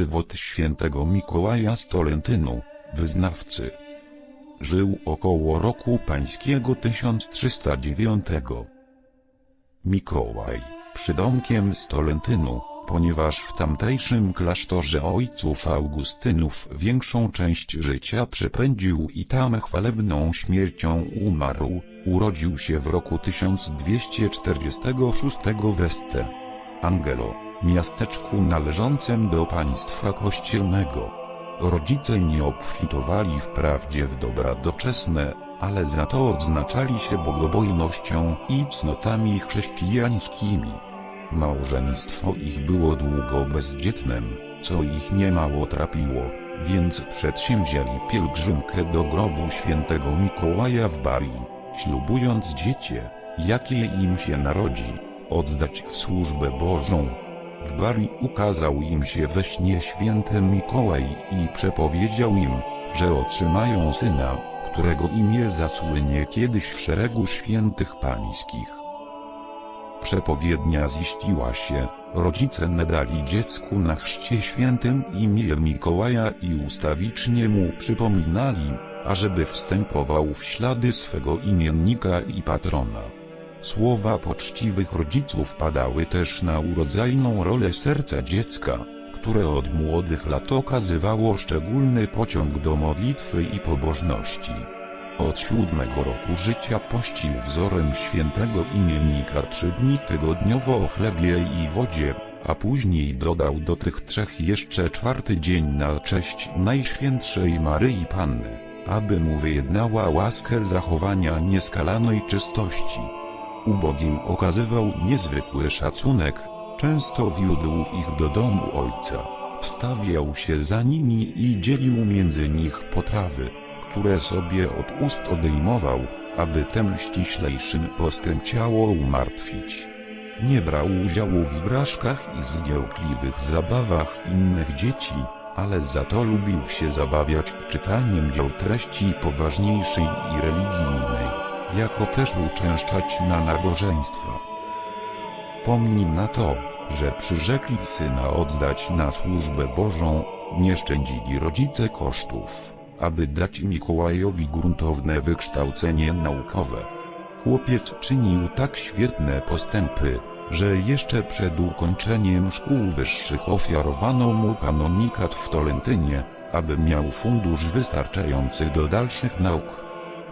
żywot świętego Mikołaja z Tolentynu, wyznawcy. Żył około roku pańskiego 1309. Mikołaj, przydomkiem z Tolentynu, ponieważ w tamtejszym klasztorze ojców Augustynów większą część życia przepędził i tam chwalebną śmiercią umarł, urodził się w roku 1246 w Este. Angelo, miasteczku należącym do państwa kościelnego. Rodzice nie obfitowali wprawdzie w dobra doczesne, ale za to odznaczali się bogobojnością i cnotami chrześcijańskimi. Małżeństwo ich było długo bezdzietnem, co ich niemało trapiło, więc przedsięwzięli pielgrzymkę do grobu świętego Mikołaja w Barii, ślubując dziecię, jakie im się narodzi, oddać w służbę Bożą. W Barii ukazał im się we śnie święty Mikołaj i przepowiedział im, że otrzymają syna, którego imię zasłynie kiedyś w szeregu świętych pańskich. Przepowiednia ziściła się, rodzice nadali dziecku na chrzcie świętym imię Mikołaja i ustawicznie mu przypominali, ażeby wstępował w ślady swego imiennika i patrona. Słowa poczciwych rodziców padały też na urodzajną rolę serca dziecka, które od młodych lat okazywało szczególny pociąg do modlitwy i pobożności. Od siódmego roku życia pościł wzorem świętego imiennika trzy dni tygodniowo o chlebie i wodzie, a później dodał do tych trzech jeszcze czwarty dzień na cześć Najświętszej Maryi Panny, aby mu wyjednała łaskę zachowania nieskalanej czystości. Ubogim okazywał niezwykły szacunek, często wiódł ich do domu ojca, wstawiał się za nimi i dzielił między nich potrawy, które sobie od ust odejmował, aby tem ściślejszym postem ciało umartwić. Nie brał udziału w igraszkach i zgiełkliwych zabawach innych dzieci, ale za to lubił się zabawiać czytaniem dzieł treści poważniejszej i religijnej, jako też uczęszczać na nabożeństwa. Pomnij na to, że przyrzekli syna oddać na służbę Bożą, nie szczędzili rodzice kosztów, aby dać Mikołajowi gruntowne wykształcenie naukowe. Chłopiec czynił tak świetne postępy, że jeszcze przed ukończeniem szkół wyższych ofiarowano mu kanonikat w Tolentynie, aby miał fundusz wystarczający do dalszych nauk.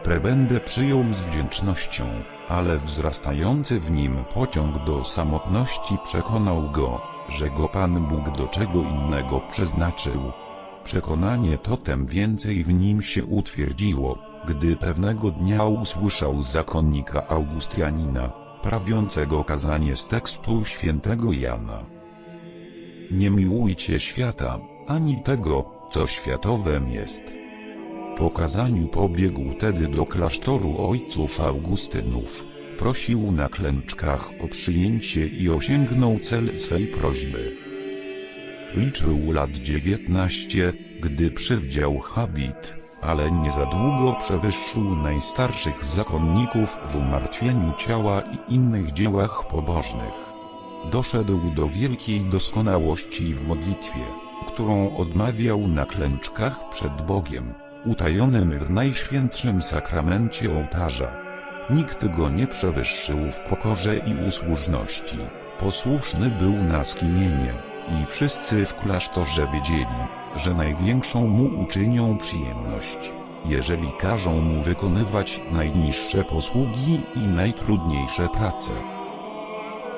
Prebendę przyjął z wdzięcznością, ale wzrastający w nim pociąg do samotności przekonał go, że go Pan Bóg do czego innego przeznaczył. Przekonanie to tem więcej w nim się utwierdziło, gdy pewnego dnia usłyszał zakonnika Augustianina, prawiącego kazanie z tekstu świętego Jana. Nie miłujcie świata, ani tego, co światowem jest. Po kazaniu pobiegł tedy do klasztoru ojców Augustynów. Prosił na klęczkach o przyjęcie i osiągnął cel swej prośby. Liczył lat dziewiętnaście, gdy przywdział habit, ale nie za długo przewyższył najstarszych zakonników w umartwieniu ciała i innych dziełach pobożnych. Doszedł do wielkiej doskonałości w modlitwie, którą odmawiał na klęczkach przed Bogiem, utajonym w najświętszym sakramencie ołtarza. Nikt go nie przewyższył w pokorze i usłużności. Posłuszny był na skinienie, i wszyscy w klasztorze wiedzieli, że największą mu uczynią przyjemność, jeżeli każą mu wykonywać najniższe posługi i najtrudniejsze prace.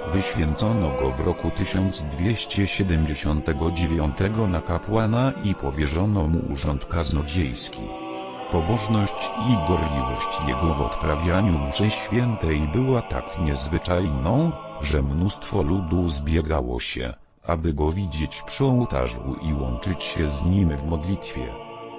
Wyświęcono go w roku 1279 na kapłana i powierzono mu urząd kaznodziejski. Pobożność i gorliwość jego w odprawianiu mszy świętej była tak niezwyczajną, że mnóstwo ludu zbiegało się, aby go widzieć przy ołtarzu i łączyć się z nim w modlitwie.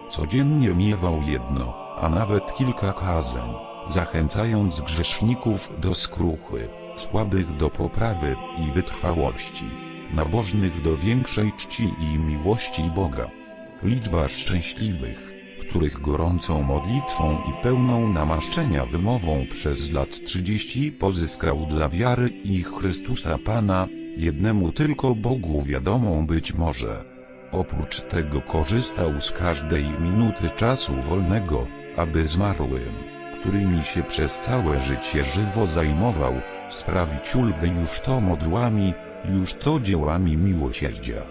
Codziennie miewał jedno, a nawet kilka kazań, zachęcając grzeszników do skruchy, słabych do poprawy i wytrwałości, nabożnych do większej czci i miłości Boga. Liczba szczęśliwych, których gorącą modlitwą i pełną namaszczenia wymową przez lat 30 pozyskał dla wiary i Chrystusa Pana, jednemu tylko Bogu wiadomą być może. Oprócz tego korzystał z każdej minuty czasu wolnego, aby zmarłym, którymi się przez całe życie żywo zajmował, sprawić ulgę już to modłami, już to dziełami miłosierdzia.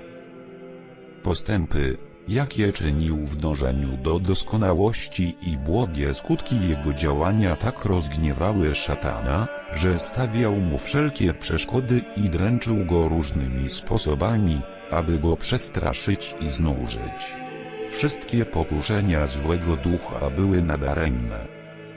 Postępy, jakie czynił w dążeniu do doskonałości i błogie skutki jego działania tak rozgniewały szatana, że stawiał mu wszelkie przeszkody i dręczył go różnymi sposobami, aby go przestraszyć i znużyć. Wszystkie pokuszenia złego ducha były nadaremne.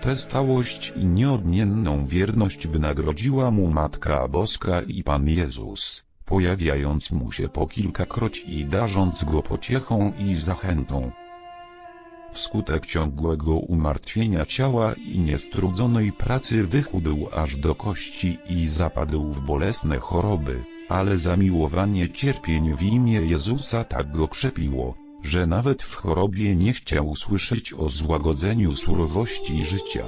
Tę stałość i nieodmienną wierność wynagrodziła mu Matka Boska i Pan Jezus, pojawiając mu się po kilkakroć i darząc go pociechą i zachętą. Wskutek ciągłego umartwienia ciała i niestrudzonej pracy wychudł aż do kości i zapadł w bolesne choroby, ale zamiłowanie cierpień w imię Jezusa tak go krzepiło, że nawet w chorobie nie chciał słyszeć o złagodzeniu surowości życia.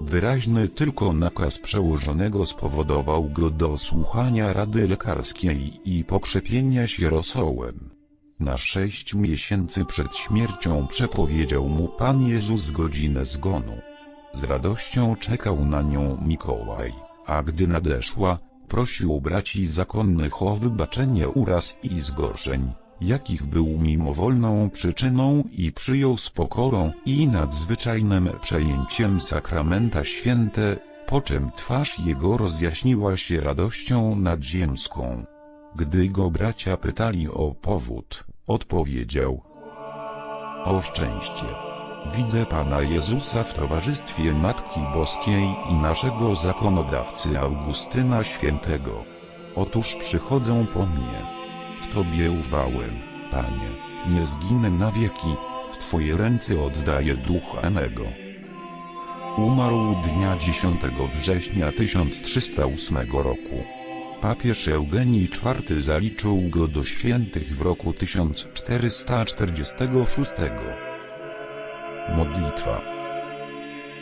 Wyraźny tylko nakaz przełożonego spowodował go do słuchania rady lekarskiej i pokrzepienia się rosołem. Na sześć miesięcy przed śmiercią przepowiedział mu Pan Jezus godzinę zgonu. Z radością czekał na nią Mikołaj, a gdy nadeszła, prosił braci zakonnych o wybaczenie uraz i zgorszeń, jakich był mimowolną przyczyną i przyjął z pokorą i nadzwyczajnym przejęciem sakramenta święte, po czym twarz jego rozjaśniła się radością nadziemską. Gdy go bracia pytali o powód, odpowiedział O szczęście! Widzę Pana Jezusa w towarzystwie Matki Boskiej i naszego zakonodawcy Augustyna Świętego. Otóż przychodzą po mnie. W Tobie ufałem, Panie, nie zginę na wieki, w Twoje ręce oddaję ducha mego. Umarł dnia 10 września 1308 roku. Papież Eugenii IV zaliczył go do świętych w roku 1446. Modlitwa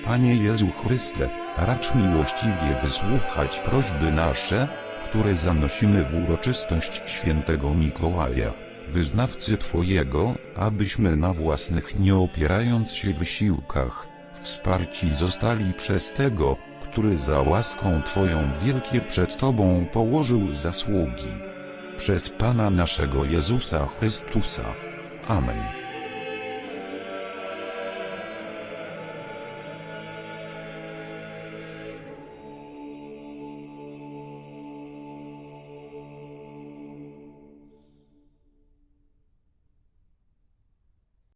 Panie Jezu Chryste, racz miłościwie wysłuchać prośby nasze, które zanosimy w uroczystość świętego Mikołaja, wyznawcy Twojego, abyśmy na własnych nie opierając się wysiłkach, wsparci zostali przez Tego, który za łaską Twoją wielkie przed Tobą położył zasługi. Przez Pana naszego Jezusa Chrystusa. Amen.